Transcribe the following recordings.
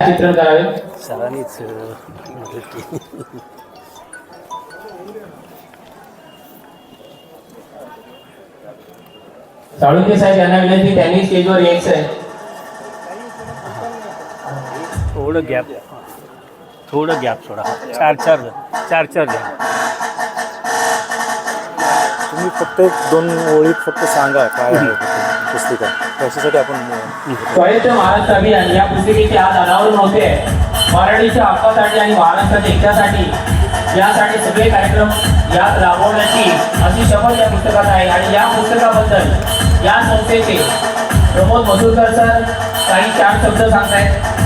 चित्रण करावे सरांनीच साळुंके साहेब यांना विनंती त्यांनी स्टेजवर यायचं आहे थोडं गॅप. थोडं गॅप सोडा. चार चार चार चार तुम्ही फक्त एक दोन ओळीत फक्त सांगा काय पुस्तिका. त्याच्यासाठी आपण स्वायत्त महाराष्ट्र अभियान या पुस्तिकेचे आज अनावरण होते. मराठीच्या हक्कासाठी आणि महाराष्ट्राच्या हितासाठी. यासाठी सगळे कार्यक्रम यात राबवण्याची अशी शपथ या पुस्तकात आहे. आणि या पुस्तकाबद्दल या संस्थेचे प्रमोद मसुरकर सर काही चार शब्द सांगतायत.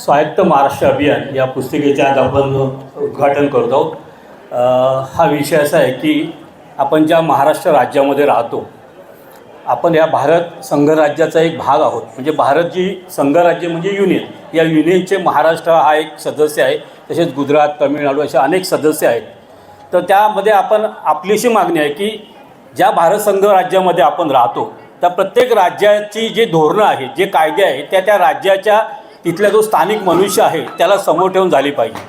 स्वायत्त महाराष्ट्र अभियान या पुस्तिकेचे आज आपण उद्घाटन करतो आहोत. हा विषय असा आहे की आपण ज्या महाराष्ट्र राज्यामध्ये राहतो आपण या भारत संघराज्याचा एक भाग आहोत. म्हणजे भारत जी संघराज्य म्हणजे युनियन. या युनियनचे महाराष्ट्र हा एक सदस्य आहे. तसेच गुजरात तमिळनाडू असे अनेक सदस्य आहेत. तर त्यामध्ये आपण आपली अशी मागणी आहे की ज्या भारत संघ राज्यामध्ये आपण राहतो त्या प्रत्येक राज्याची जे धोरणं आहेत जे कायदे आहेत त्या त्या राज्याच्या तिथला जो स्थानिक मनुष्य आहे त्याला समोर ठेवून झाली पाहिजे.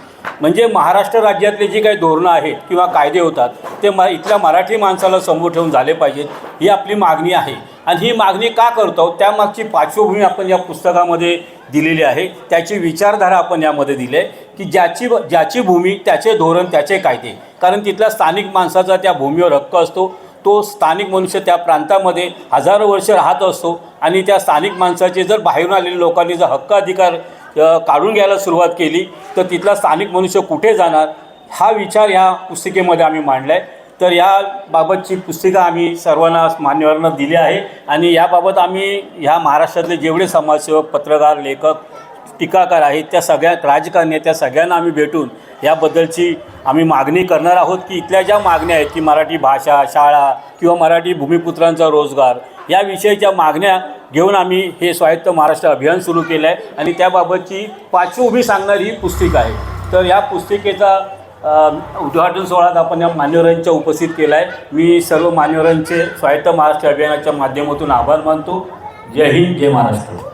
म्हणजे महाराष्ट्र राज्यातले जी काही धोरणं आहेत किंवा कायदे होतात ते म इथल्या मराठी माणसाला समोर ठेवून झाले पाहिजेत. ही आपली मागणी आहे. आणि ही मागणी का करतो त्यामागची पार्श्वभूमी आपण या पुस्तकामध्ये दिलेली आहे. त्याची विचारधारा आपण यामध्ये दिली आहे की ज्याची ज्याची भूमी त्याचे धोरण त्याचे कायदे. कारण तिथल्या स्थानिक माणसाचा त्या भूमीवर हक्क असतो. तो स्थानिक मनुष्य त्या प्रांतामध्ये हजारो वर्ष राहत असतो आणि त्या स्थानिक माणसाचे जर बाहेरून आलेल्या लोकांनी जर हक्क अधिकार काढून घ्यायला सुरुवात केली तर तिथला स्थानिक मनुष्य कुठे जाणार? हा विचार ह्या पुस्तिकेमध्ये आम्ही मांडला आहे तर याबाबतची पुस्तिका आम्ही सर्वांना मान्यवरांना दिली आहे आणि याबाबत आम्ही ह्या महाराष्ट्रातले जेवढे समाजसेवक पत्रकार लेखक टीकाकार आहेत त्या सगळ्या राजकारणी आहेत त्या सगळ्यांना आम्ही भेटून याबद्दलची आम्ही मागणी करणार आहोत की इथल्या ज्या मागण्या आहेत की मराठी भाषा शाळा किंवा मराठी भूमिपुत्रांचा रोजगार या विषयीच्या मागण्या घेऊन आम्ही हे स्वायत्त महाराष्ट्र अभियान सुरू केलं आहे आणि त्याबाबतची पार्श्वभूमी सांगणारी ही पुस्तिका आहे. तर या पुस्तिकेचा उद्घाटन सोहळ्यात आपण या मान्यवरांच्या उपस्थित केला आहे. मी सर्व मान्यवरांचे स्वायत्त महाराष्ट्र अभियानाच्या माध्यमातून आभार मानतो. जय हिंद जय महाराष्ट्र.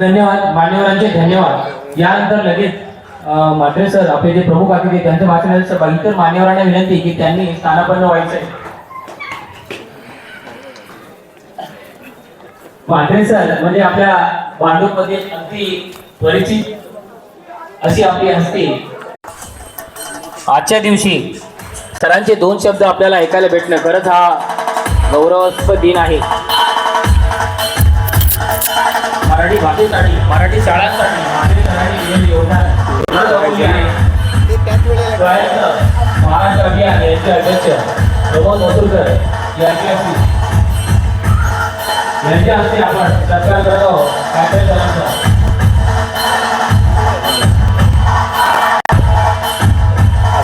धन्यवाद मान्यवरांचे धन्यवाद. यानंतर लगेच अं, सर आपले जे प्रमुख अतिथी आहेत, त्यांचं भाषण सर इतर मान्यवरांना विनंती की त्यांनी स्थानापन्न व्हायचंय. म्हात्रे सर म्हणजे आपल्या भांडूपमध्ये अगदी परिचित अशी आपली हस्ती. आजच्या दिवशी सरांचे दोन शब्द आपल्याला ऐकायला भेटणं. खरंच हा गौरवास्पद दिन आहे. मराठी भाषेसाठी मराठी शाळांसाठी. स्वायत्त महाराष्ट्र अभियान यांचे अध्यक्ष प्रमोद मसुरकर यांचे हस्ते यांच्या हस्ते आपण सत्कार करत आहोत.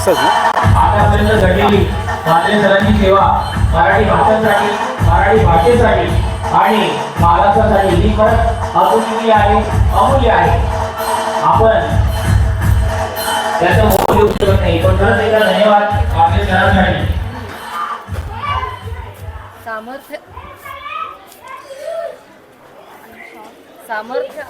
ना? आतापर्यंत घडलेली सरांची सेवा मराठी भाषांसाठी मराठी भाषेसाठी आणि महाराष्ट्रासाठी ही खरंच अतुलनीय आहे अमूल्य आहे. आपण त्याचं मोल देऊ शकत नाही. पण खरंच एकदा धन्यवाद. आपल्या सरांसाठी सामर्थ्य सामर्थ्य